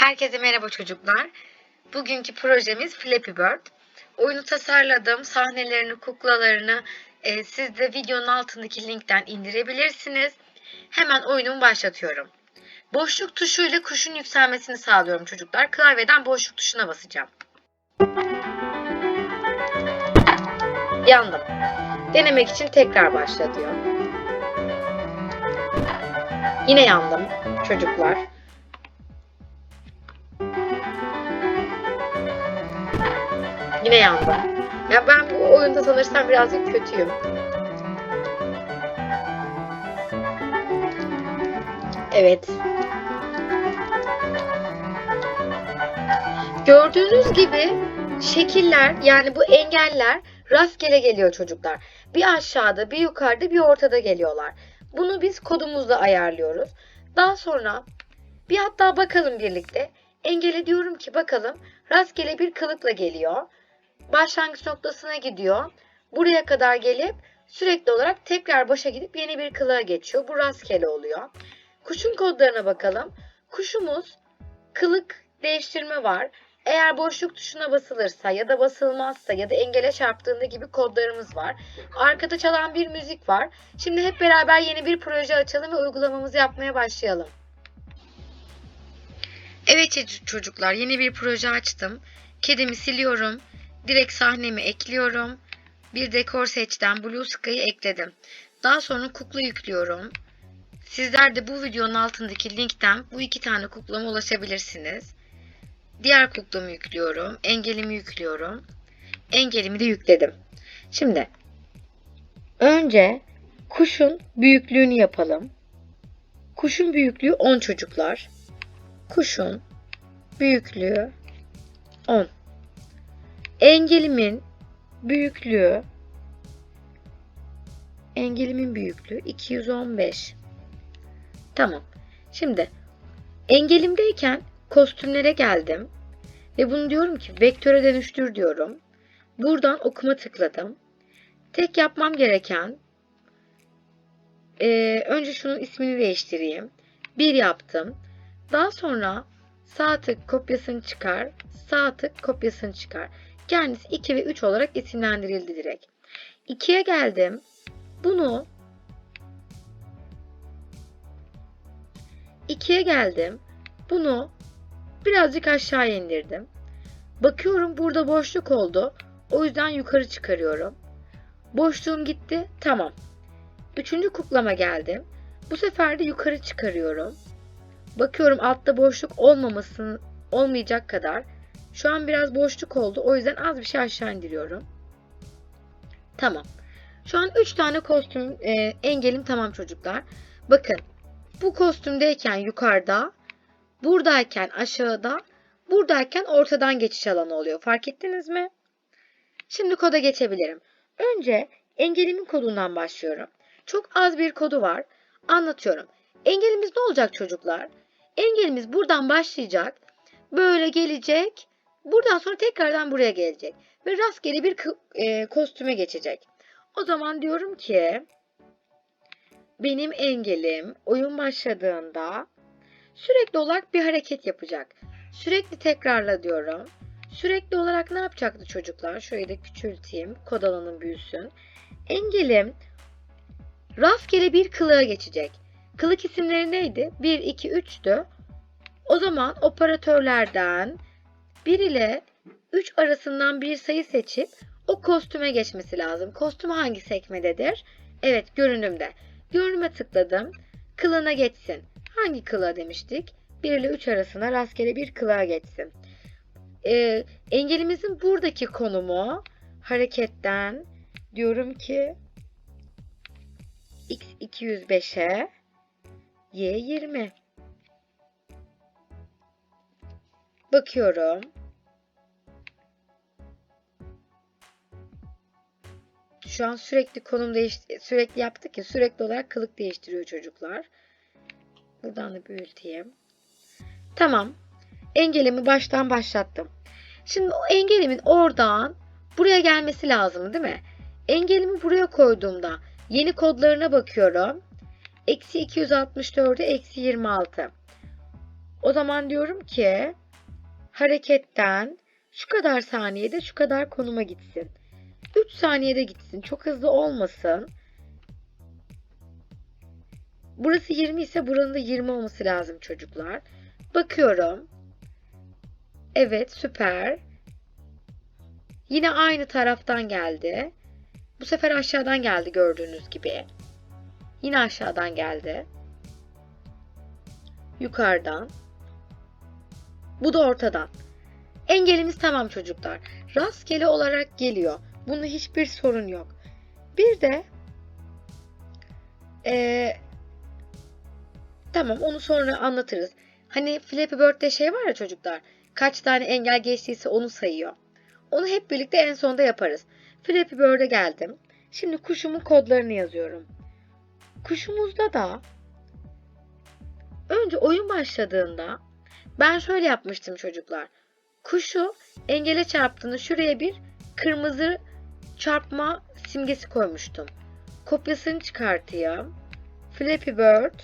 Herkese merhaba çocuklar. Bugünkü projemiz Flappy Bird. Oyunu tasarladım. Sahnelerini, kuklalarını e, siz de videonun altındaki linkten indirebilirsiniz. Hemen oyunumu başlatıyorum. Boşluk tuşuyla kuşun yükselmesini sağlıyorum çocuklar. Klavyeden boşluk tuşuna basacağım. Yandım. Denemek için tekrar başla. Yine yandım çocuklar. Yine yandım. Ya ben bu oyunda sanırsam birazcık kötüyüm. Evet. Gördüğünüz gibi şekiller yani bu engeller rastgele geliyor çocuklar. Bir aşağıda, bir yukarıda, bir ortada geliyorlar. Bunu biz kodumuzla ayarlıyoruz. Daha sonra bir hatta bakalım birlikte. Engele diyorum ki bakalım rastgele bir kılıkla geliyor. Başlangıç noktasına gidiyor. Buraya kadar gelip sürekli olarak tekrar başa gidip yeni bir kılığa geçiyor. Bu rastgele oluyor. Kuşun kodlarına bakalım. Kuşumuz kılık değiştirme var. Eğer boşluk tuşuna basılırsa ya da basılmazsa ya da engele çarptığında gibi kodlarımız var. Arkada çalan bir müzik var. Şimdi hep beraber yeni bir proje açalım ve uygulamamızı yapmaya başlayalım. Evet ço- çocuklar yeni bir proje açtım. Kedimi siliyorum. Direkt sahnemi ekliyorum. Bir dekor seçten Blue Sky'ı ekledim. Daha sonra kukla yüklüyorum. Sizler de bu videonun altındaki linkten bu iki tane kuklama ulaşabilirsiniz. Diğer kuklamı yüklüyorum. Engelimi yüklüyorum. Engelimi de yükledim. Şimdi önce kuşun büyüklüğünü yapalım. Kuşun büyüklüğü 10 çocuklar. Kuşun büyüklüğü 10. Engelimin büyüklüğü engelimin büyüklüğü 215. Tamam. Şimdi engelimdeyken kostümlere geldim ve bunu diyorum ki vektöre dönüştür diyorum. Buradan okuma tıkladım. Tek yapmam gereken eee, önce şunun ismini değiştireyim. 1 yaptım. Daha sonra sağ tık kopyasını çıkar, sağ tık kopyasını çıkar. Kendisi 2 ve 3 olarak isimlendirildi direkt. 2'ye geldim. Bunu 2'ye geldim. Bunu birazcık aşağı indirdim. Bakıyorum burada boşluk oldu. O yüzden yukarı çıkarıyorum. Boşluğum gitti. Tamam. Üçüncü kuklama geldim. Bu sefer de yukarı çıkarıyorum. Bakıyorum altta boşluk olmamasın olmayacak kadar. Şu an biraz boşluk oldu. O yüzden az bir şey aşağı indiriyorum. Tamam. Şu an 3 tane kostüm e, engelim tamam çocuklar. Bakın bu kostümdeyken yukarıda, buradayken aşağıda, buradayken ortadan geçiş alanı oluyor. Fark ettiniz mi? Şimdi koda geçebilirim. Önce engelimin kodundan başlıyorum. Çok az bir kodu var. Anlatıyorum. Engelimiz ne olacak çocuklar? Engelimiz buradan başlayacak. Böyle gelecek. Buradan sonra tekrardan buraya gelecek. Ve rastgele bir e, kostüme geçecek. O zaman diyorum ki benim engelim oyun başladığında sürekli olarak bir hareket yapacak. Sürekli tekrarla diyorum. Sürekli olarak ne yapacaktı çocuklar? Şöyle de küçülteyim. Kod alanım büyüsün. Engelim rastgele bir kılığa geçecek. Kılık isimleri neydi? 1, 2, 3'tü. O zaman operatörlerden 1 ile 3 arasından bir sayı seçip o kostüme geçmesi lazım. Kostüm hangi sekmededir? Evet görünümde. Görünüme tıkladım. Kılığına geçsin. Hangi kılığa demiştik? 1 ile 3 arasında rastgele bir kılığa geçsin. Ee, engelimizin buradaki konumu hareketten diyorum ki x 205'e Bakıyorum. Şu an sürekli konum değiş sürekli yaptık ya sürekli olarak kılık değiştiriyor çocuklar. Buradan da büyüteyim. Tamam. Engelimi baştan başlattım. Şimdi o engelimin oradan buraya gelmesi lazım değil mi? Engelimi buraya koyduğumda yeni kodlarına bakıyorum. Eksi 264'e eksi 26. O zaman diyorum ki hareketten şu kadar saniyede şu kadar konuma gitsin. 3 saniyede gitsin. Çok hızlı olmasın. Burası 20 ise buranın da 20 olması lazım çocuklar. Bakıyorum. Evet süper. Yine aynı taraftan geldi. Bu sefer aşağıdan geldi gördüğünüz gibi. Yine aşağıdan geldi. Yukarıdan. Bu da ortadan. Engelimiz tamam çocuklar. Rastgele olarak geliyor. Bunda hiçbir sorun yok. Bir de eee, tamam onu sonra anlatırız. Hani Flappy Bird'de şey var ya çocuklar. Kaç tane engel geçtiyse onu sayıyor. Onu hep birlikte en sonda yaparız. Flappy Bird'e geldim. Şimdi kuşumun kodlarını yazıyorum. Kuşumuzda da önce oyun başladığında ben şöyle yapmıştım çocuklar. Kuşu engele çarptığında şuraya bir kırmızı çarpma simgesi koymuştum. Kopyasını çıkartayım. Flappy Bird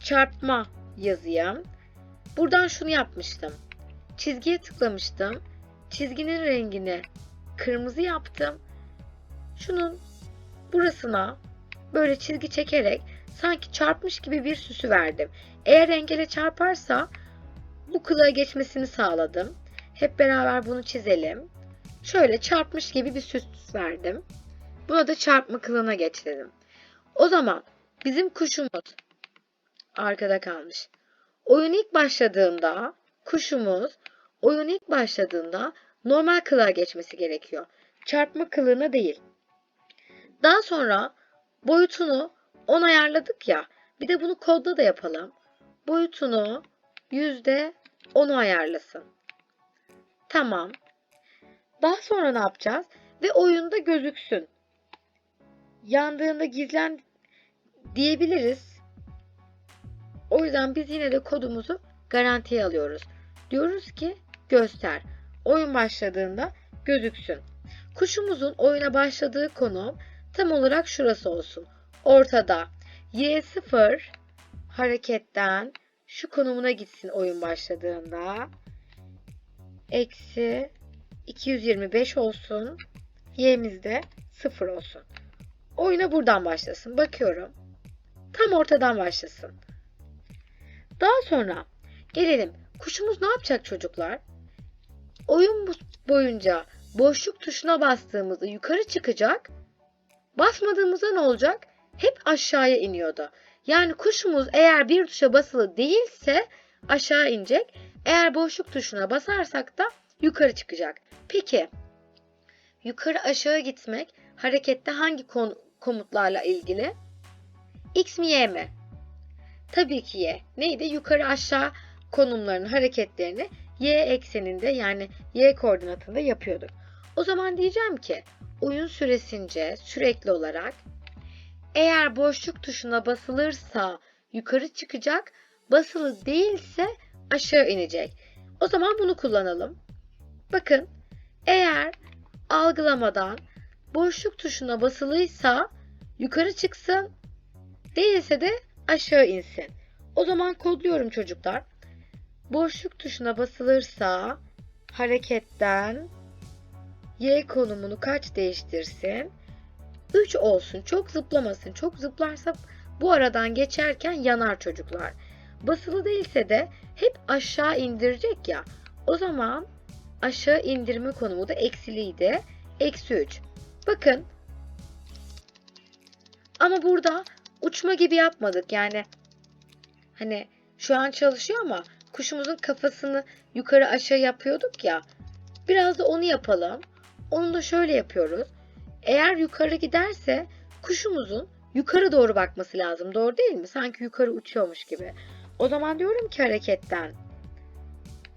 çarpma yazayım. Buradan şunu yapmıştım. Çizgiye tıklamıştım. Çizginin rengini kırmızı yaptım. Şunun burasına böyle çizgi çekerek sanki çarpmış gibi bir süsü verdim. Eğer engele çarparsa bu kılığa geçmesini sağladım. Hep beraber bunu çizelim. Şöyle çarpmış gibi bir süs verdim. Buna da çarpma kılığına geç dedim. O zaman bizim kuşumuz arkada kalmış. Oyun ilk başladığında kuşumuz oyun ilk başladığında normal kılığa geçmesi gerekiyor. Çarpma kılığına değil. Daha sonra boyutunu 10 ayarladık ya. Bir de bunu kodda da yapalım. Boyutunu %10'u ayarlasın. Tamam. Daha sonra ne yapacağız? Ve oyunda gözüksün. Yandığında gizlen diyebiliriz. O yüzden biz yine de kodumuzu garantiye alıyoruz. Diyoruz ki göster. Oyun başladığında gözüksün. Kuşumuzun oyuna başladığı konum tam olarak şurası olsun. Ortada. Y0 hareketten şu konumuna gitsin oyun başladığında. Eksi 225 olsun. Y'miz de 0 olsun. Oyuna buradan başlasın. Bakıyorum. Tam ortadan başlasın. Daha sonra gelelim. Kuşumuz ne yapacak çocuklar? Oyun boyunca boşluk tuşuna bastığımızda yukarı çıkacak. Basmadığımızda ne olacak? Hep aşağıya iniyordu. Yani kuşumuz eğer bir tuşa basılı değilse aşağı inecek. Eğer boşluk tuşuna basarsak da yukarı çıkacak. Peki yukarı aşağı gitmek harekette hangi komutlarla ilgili? X mi Y mi? Tabii ki Y. Neydi? Yukarı aşağı konumlarının hareketlerini Y ekseninde yani Y koordinatında yapıyorduk. O zaman diyeceğim ki oyun süresince sürekli olarak eğer boşluk tuşuna basılırsa yukarı çıkacak, basılı değilse aşağı inecek. O zaman bunu kullanalım. Bakın eğer algılamadan boşluk tuşuna basılıysa yukarı çıksın, değilse de aşağı insin. O zaman kodluyorum çocuklar. Boşluk tuşuna basılırsa hareketten Y konumunu kaç değiştirsin? 3 olsun. Çok zıplamasın. Çok zıplarsa bu aradan geçerken yanar çocuklar. Basılı değilse de hep aşağı indirecek ya. O zaman aşağı indirme konumu da eksiliydi. Eksi 3. Bakın. Ama burada uçma gibi yapmadık. Yani hani şu an çalışıyor ama kuşumuzun kafasını yukarı aşağı yapıyorduk ya. Biraz da onu yapalım. Onu da şöyle yapıyoruz. Eğer yukarı giderse kuşumuzun yukarı doğru bakması lazım. Doğru değil mi? Sanki yukarı uçuyormuş gibi. O zaman diyorum ki hareketten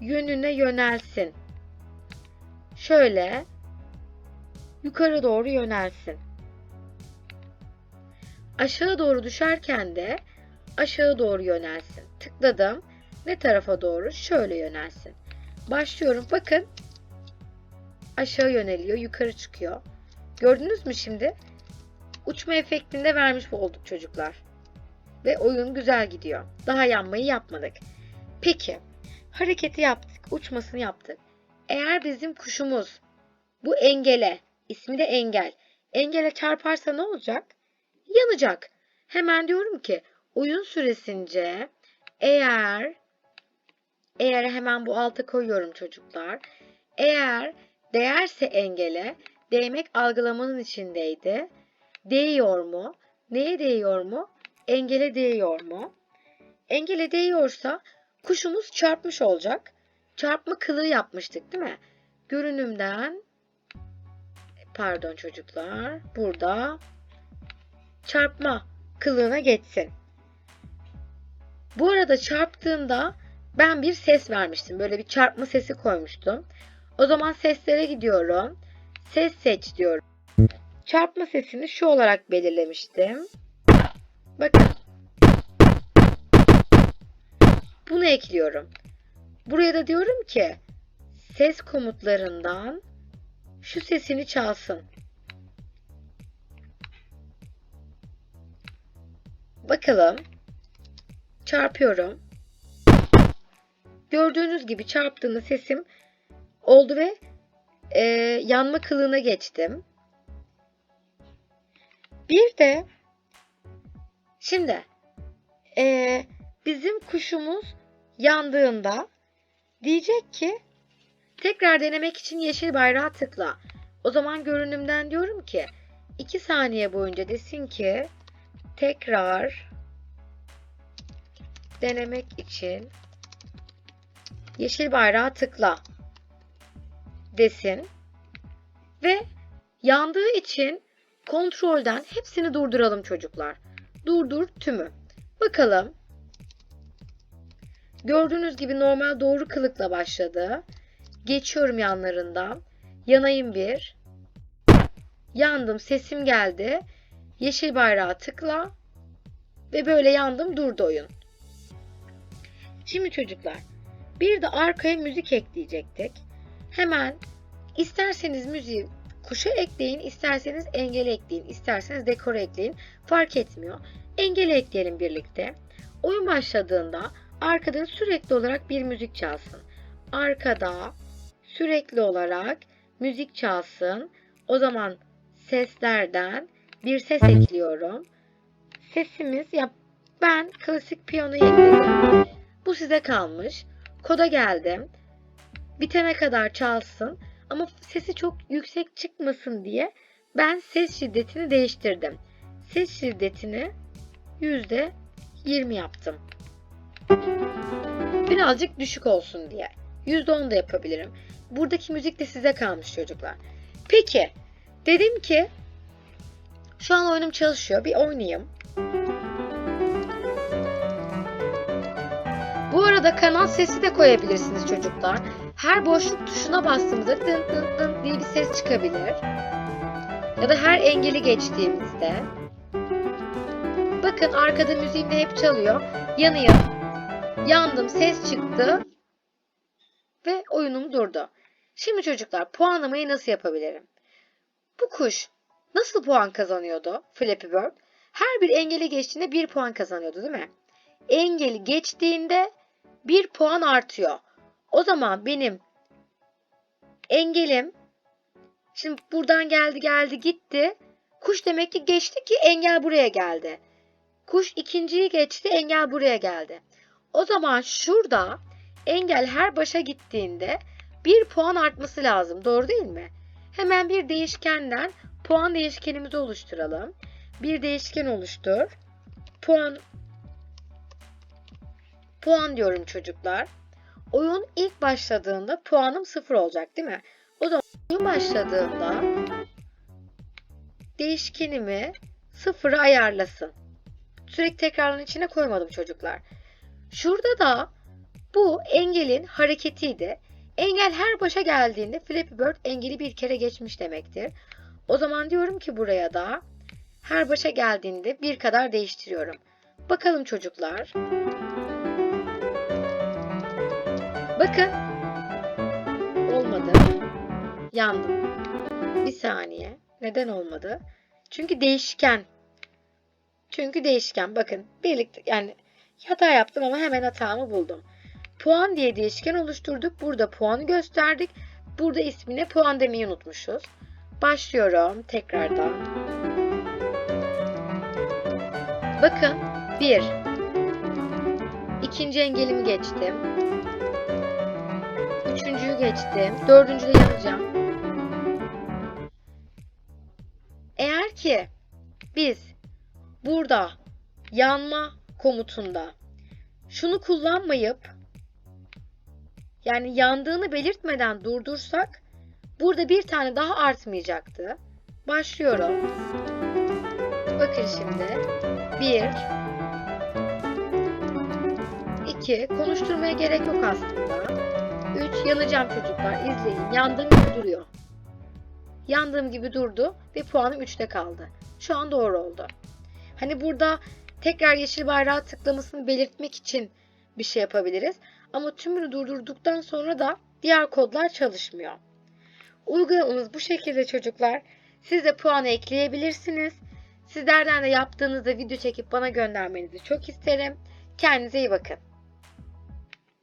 yönüne yönelsin. Şöyle yukarı doğru yönelsin. Aşağı doğru düşerken de aşağı doğru yönelsin. Tıkladım. Ne tarafa doğru? Şöyle yönelsin. Başlıyorum. Bakın. Aşağı yöneliyor, yukarı çıkıyor. Gördünüz mü şimdi? Uçma efektinde vermiş olduk çocuklar. Ve oyun güzel gidiyor. Daha yanmayı yapmadık. Peki hareketi yaptık, uçmasını yaptık. Eğer bizim kuşumuz bu engele, ismi de engel, engele çarparsa ne olacak? Yanacak. Hemen diyorum ki oyun süresince eğer eğer hemen bu alta koyuyorum çocuklar. Eğer değerse engele değmek algılamanın içindeydi. Değiyor mu? Neye değiyor mu? Engele değiyor mu? Engele değiyorsa kuşumuz çarpmış olacak. Çarpma kılığı yapmıştık değil mi? Görünümden pardon çocuklar burada çarpma kılığına geçsin. Bu arada çarptığında ben bir ses vermiştim. Böyle bir çarpma sesi koymuştum. O zaman seslere gidiyorum. Ses seç diyorum. Çarpma sesini şu olarak belirlemiştim. Bakın. Bunu ekliyorum. Buraya da diyorum ki ses komutlarından şu sesini çalsın. Bakalım. Çarpıyorum. Gördüğünüz gibi çarptığında sesim oldu ve e, yanma kılığına geçtim. Bir de şimdi e, bizim kuşumuz yandığında diyecek ki tekrar denemek için yeşil bayrağı tıkla. O zaman görünümden diyorum ki 2 saniye boyunca desin ki tekrar denemek için yeşil bayrağı tıkla desin ve yandığı için kontrolden hepsini durduralım çocuklar. Durdur tümü. Bakalım. Gördüğünüz gibi normal doğru kılıkla başladı. Geçiyorum yanlarından. Yanayım bir. Yandım sesim geldi. Yeşil bayrağı tıkla. Ve böyle yandım durdu oyun. Şimdi çocuklar bir de arkaya müzik ekleyecektik. Hemen isterseniz müziği kuşa ekleyin, isterseniz engel ekleyin, isterseniz dekor ekleyin. Fark etmiyor. Engel ekleyelim birlikte. Oyun başladığında arkada sürekli olarak bir müzik çalsın. Arkada sürekli olarak müzik çalsın. O zaman seslerden bir ses ekliyorum. Sesimiz ya ben klasik piyano ekledim. Bu size kalmış. Koda geldim. Bitene kadar çalsın ama sesi çok yüksek çıkmasın diye ben ses şiddetini değiştirdim. Ses şiddetini %20 yaptım. Birazcık düşük olsun diye. %10 da yapabilirim. Buradaki müzik de size kalmış çocuklar. Peki, dedim ki şu an oyunum çalışıyor. Bir oynayayım. Arada kanal sesi de koyabilirsiniz çocuklar. Her boşluk tuşuna bastığımızda dın dın dın diye bir ses çıkabilir. Ya da her engeli geçtiğimizde. Bakın arkada müziğim de hep çalıyor. Yanıyor. Yandım ses çıktı. Ve oyunum durdu. Şimdi çocuklar puanlamayı nasıl yapabilirim? Bu kuş nasıl puan kazanıyordu Flappy Bird? Her bir engeli geçtiğinde bir puan kazanıyordu değil mi? Engeli geçtiğinde bir puan artıyor. O zaman benim engelim şimdi buradan geldi geldi gitti. Kuş demek ki geçti ki engel buraya geldi. Kuş ikinciyi geçti engel buraya geldi. O zaman şurada engel her başa gittiğinde bir puan artması lazım. Doğru değil mi? Hemen bir değişkenden puan değişkenimizi oluşturalım. Bir değişken oluştur. Puan puan diyorum çocuklar. Oyun ilk başladığında puanım sıfır olacak değil mi? O zaman oyun başladığında değişkenimi sıfıra ayarlasın. Sürekli tekrarın içine koymadım çocuklar. Şurada da bu engelin hareketiydi. Engel her başa geldiğinde Flappy Bird engeli bir kere geçmiş demektir. O zaman diyorum ki buraya da her başa geldiğinde bir kadar değiştiriyorum. Bakalım çocuklar. Bakın. Olmadı. Yandım. Bir saniye. Neden olmadı? Çünkü değişken. Çünkü değişken. Bakın birlikte yani hata yaptım ama hemen hatamı buldum. Puan diye değişken oluşturduk. Burada puanı gösterdik. Burada ismine puan demeyi unutmuşuz. Başlıyorum tekrardan. Bakın 1 İkinci engelimi geçtim. Üçüncüyü geçtim. Dördüncüde yanacağım. Eğer ki biz burada yanma komutunda şunu kullanmayıp yani yandığını belirtmeden durdursak burada bir tane daha artmayacaktı. Başlıyorum. Bakın şimdi. 1 2 konuşturmaya gerek yok aslında. 3 yanacağım çocuklar izleyin. Yandığım gibi duruyor. Yandığım gibi durdu ve puanım 3'te kaldı. Şu an doğru oldu. Hani burada tekrar yeşil bayrağı tıklamasını belirtmek için bir şey yapabiliriz. Ama tümünü durdurduktan sonra da diğer kodlar çalışmıyor. Uygulamamız bu şekilde çocuklar. Siz de puanı ekleyebilirsiniz. Sizlerden de yaptığınızda video çekip bana göndermenizi çok isterim. Kendinize iyi bakın.